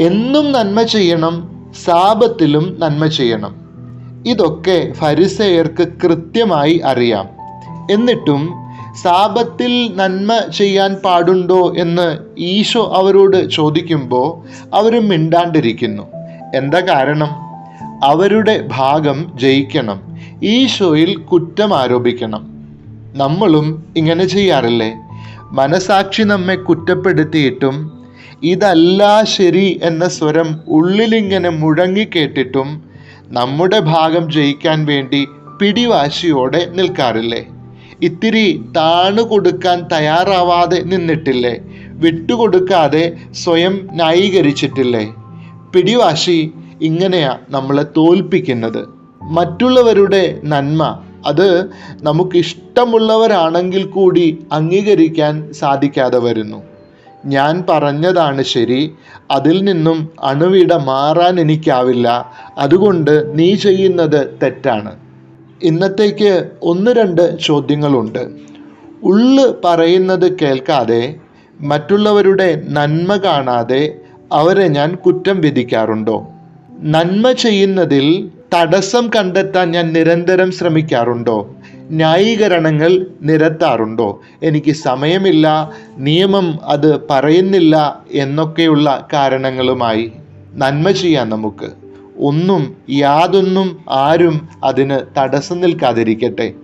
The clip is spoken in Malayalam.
എന്നും നന്മ ചെയ്യണം സാപത്തിലും നന്മ ചെയ്യണം. ഇതൊക്കെ ഫരിസയർക്ക് കൃത്യമായി അറിയാം. എന്നിട്ടും സാപത്തിൽ നന്മ ചെയ്യാൻ പാടുണ്ടോ എന്ന് ഈശോ അവരോട് ചോദിക്കുമ്പോൾ അവർ മിണ്ടാണ്ടിരിക്കുന്നു. എന്താ കാരണം? അവരുടെ ഭാഗം ജയിക്കണം ഈശോയിൽ കുറ്റം ആരോപിക്കണം. നമ്മളും ഇങ്ങനെ ചെയ്യാറില്ലേ? മനസാക്ഷി നമ്മെ കുറ്റപ്പെടുത്തിയിട്ടും ഇതല്ല ശരി എന്ന സ്വരം ഉള്ളിലിങ്ങനെ മുഴങ്ങിക്കേട്ടിട്ടും നമ്മുടെ ഭാഗം ജയിക്കാൻ വേണ്ടി പിടിവാശിയോടെ നിൽക്കാറില്ലേ? ഇത്തിരി താണു കൊടുക്കാൻ തയ്യാറാവാതെ നിന്നിട്ടില്ലേ? വിട്ടുകൊടുക്കാതെ സ്വയം ന്യായീകരിച്ചിട്ടില്ലേ? പിടിവാശി ഇങ്ങനെയാ നമ്മളെ തോൽപ്പിക്കുന്നത്. മറ്റുള്ളവരുടെ നന്മ അത് നമുക്കിഷ്ടമുള്ളവരാണെങ്കിൽ കൂടി അംഗീകരിക്കാൻ സാധിക്കാതെ വരുന്നു. ഞാൻ പറഞ്ഞതാണ് ശരി. അതിൽ നിന്നും അണുവിട മാറാൻ എനിക്കാവില്ല. അതുകൊണ്ട് നീ ചെയ്യുന്നത് തെറ്റാണ്. ഇന്നത്തേക്ക് ഒന്ന് രണ്ട് ചോദ്യങ്ങളുണ്ട്. ഉള്ള് പറയുന്നത് കേൾക്കാതെ മറ്റുള്ളവരുടെ നന്മ കാണാതെ അവരെ ഞാൻ കുറ്റം വിധിക്കാറുണ്ടോ? നന്മ ചെയ്യുന്നതിൽ തടസ്സം കണ്ടെത്താൻ ഞാൻ നിരന്തരം ശ്രമിക്കാറുണ്ടോ? ന്യായീകരണങ്ങൾ നിരത്താറുണ്ടോ? എനിക്ക് സമയമില്ല നിയമം അത് പറയുന്നില്ല എന്നൊക്കെയുള്ള കാരണങ്ങളുമായി നന്മ ചെയ്യാം നമുക്ക്. ഒന്നും യാതൊന്നും ആരും അതിന് തടസ്സം നിൽക്കാതിരിക്കട്ടെ.